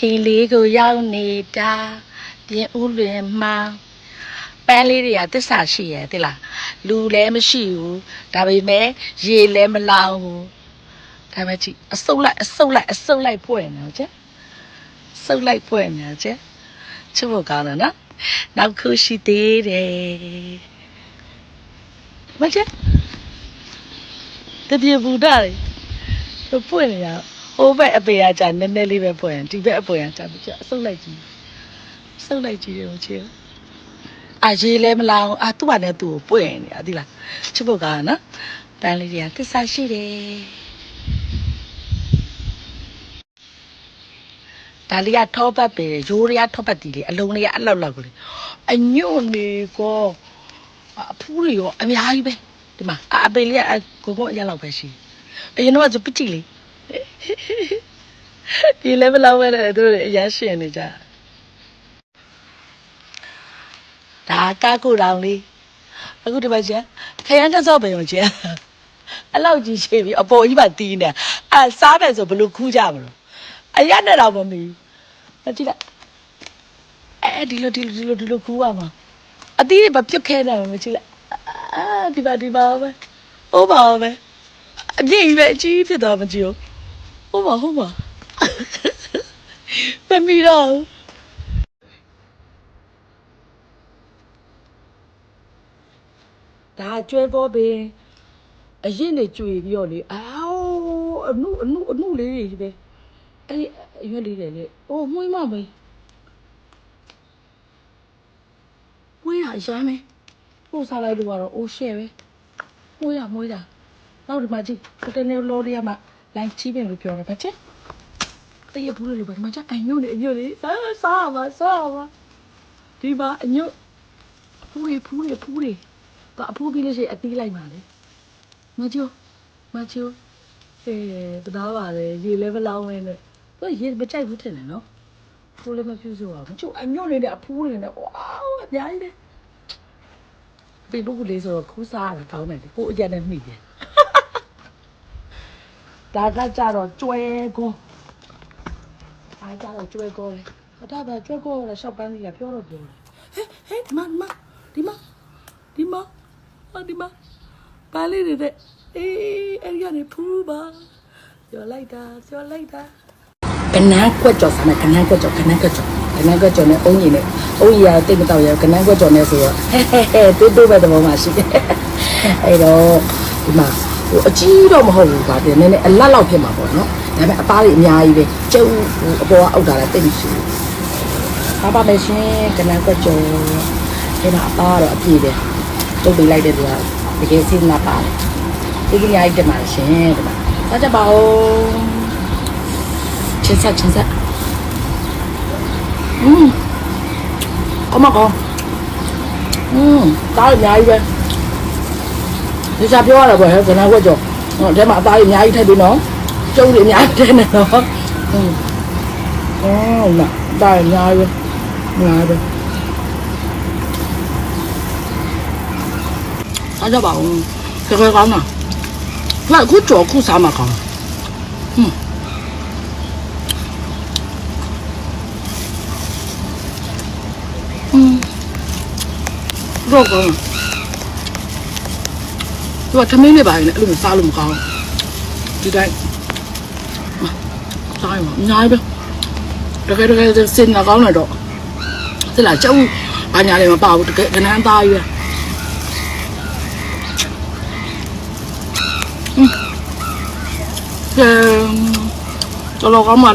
ဟီလေးကိုရောက်နေတာပြင်ဦးလွင်မှာပန်းလေးတွေကတစ္ဆာရှိရဲ့တိလားလူလည်းမရှိဘူးဒါပေမဲ့ရေလည်းမလောင်ဘူးဒါပေမဲ့ကြည့်အစုပ်လိုက်အစုပ်လိုက်အစုပ်လိုက်ပွင့်နေကြစုပ်လိုက်ပွင့်နေကြချစ်ဖို့ကောင်းတယ်နော်နောက်ခုရှိသေးတယ်မကျတပြေဘူးတာလေပွင့်နေရ ဟိုဘက်အပေကကြာနည်းနည်းလေးပဲပွင့်ဒီဘက်အပွင့်ကကြာပြီးအစုပ်လိုက်ကြည့်အစုပ်လိုက်ကြည့်တယ်ချစ်အာရေလည်းမလောင်အာသူ့ဘာနဲ့သူ့ကိုပွင့်နေတာဒီလားချစ်ဖို့ကောင်းတယ်နော်ပန်းလေးတွေကသစ္စာရှိတယ်ဒါလေးကထောပတ်ပဲရိုးရထောပတ်တီလေးအလုံးလေးကအလောက်လောက်ကလေးအညွန့်နေကောအဖူးတွေရောအများကြီးပဲဒီမှာအအပေလေးကကိုကိုအရက်လောက်ပဲရှိအရင်တော့ကပချီလေး ဒီလည်းမလောက်ပဲလေသူတို့အရရှင်နေကြဒါကာကူတောင်လေးအခုဒီမှာကျန်ခရမ်းတက်စော့ပဲရောကျန်အလောက်ကြီးရှိပြီအပေါ်ကြီးပါတီးနေအဲစားမယ်ဆိုဘယ်လိုခူးကြမလို့အရက်နဲ့တော့မမီဘူး။အကြည့်လိုက်။အဲဒီလိုဒီလိုဒီလိုဒီလိုခူးရမှာ။အသီးတွေမပြုတ်ခဲတယ်မကြည့်လိုက်။အာဒီပါဒီပါပဲ။ဟုတ်ပါပဲ။အပြည့်ကြီးပဲအကြီးဖြစ်သွားမကြည့်ဘူး။ ဟုတ်ပါဟုတ်ပါ။မမီတော့ဘူးဒါကျွဲပေါ်ပင်အရင်နေကြွေပြီးတော့လေအော်အနုအနုအနုလေးတွေပဲအဲ့ဒီအရွက်လေးတွေလေအိုးမွေးမမေးမွေးရအရမ်းပဲပို့စားလိုက်လို့ကတော့အိုးရှဲပဲမွေးရမွေးတာနောက်ဒီမှာကြည့်တနေ့လော်ရီယာမှာ လိုင်းချီးပင်လို့ပြောတယ်ဗျချက်တရဘူးလို့ပဲဒီမှာချက်အညွန့်နေအညွန့်နေစားစားပါစားပါဒီမှာအညွန့်ဖူးတွေဖူးတွေဖူးတွေတော့အဖူးပြီးလို့ရှိရင်အသီးလိုက်ပါလေမချိုးမချိုးအေးတရားပါလေရေလည်းမလောင်းနေနဲ့သူရေမကြိုက်ဘူးထင်တယ်နော်ဖူးလည်းမပြူဆိုအောင်ကျုပ်အညွန့်လေးနဲ့အဖူးလေးနဲ့ဝါအများကြီးလေပေပုတ်လေးဆိုတော့ခူးစားရတယ်ကောင်းတယ်ကိုအကြက်နဲ့မှီတယ် ဒါကကြတော့ကျွဲကိုအားကြတော့ကျွဲကိုလေဒါကကျွဲကိုရရှောက်ပန်းကြီးကပြောတော့ပြောတယ်ဟဲ့ဟဲ့ဒီမှာဒီမှာဒီမှာဟာဒီမှာပါလေးတွေတဲ့အေးအဲ့ဒီကနေဖူးပါပြောလိုက်တာပြောလိုက်တာကနန်းကွက်ကြော်စားမယ်ကနန်းကွက်ကြော်ကနန်းကွက်ကြော်ကနန်းကွက်ကြော်နဲ့အုံးကြီးနဲ့အုံးကြီးကတိတ်မတော့ရကနန်းကွက်ကြော်နဲ့ဆိုတော့ဟဲဟဲဟဲတိုးတိုးပဲသဘောမှရှိတယ်အဲ့တော့ဒီမှာ ဟိုအကြီးတော့မဟုတ်ဘူးဗာတဲ့နည်းနည်းအလတ်လောက်ဖြစ်မှာပေါ့နော်ဒါပေမဲ့အသားတွေအများကြီးပဲကျုပ်ဟိုအပေါ်ကအုပ်တာလည်းတိတ်မရှိဘူးပါပါမယ်ရှင်ကနန်းကွက်ကြော်အဲ့မှာအသားကတော့အပြည့်ပဲတုတ်ပေးလိုက်တဲ့သူကတကယ်စိတ်နာပါတယ်ဒီကနေ့အိုက်တယ်မှာရှင်ဒီမှာစားကြပါဦးချင်းဆက်ချင်းဆက်อืมကောင်းမကောင်းอืมတားအများကြီးပဲ ဒီစားပြောရတာပေါ့ဟဲ့ကနာခွက်ကြောဟိုထဲမှာအသားကြီးအများကြီးထည့်ပြီးနော်ကျုပ်တွေအများကြီးထည့်နေနော်อืมအော်မတားအများကြီးပဲအများကြီးပဲစားကြပါဦးခေခေကောင်းလား 那我做苦啥嘛讲？嗯。嗯。ရောကောင်း သူကသမင်းလေးပါရင်လည်းအဲ့လိုစားလို့မကောင်းဒီတိုင်းစားရင်အများကြီးပဲတကယ်တကယ်စင်လာကောင်းတယ်တော့စလာကျုပ်ဘာညာလည်းမပါဘူးတကယ်ကနန်းသားကြီးပဲကဲတော်တော်ကောင်းပါ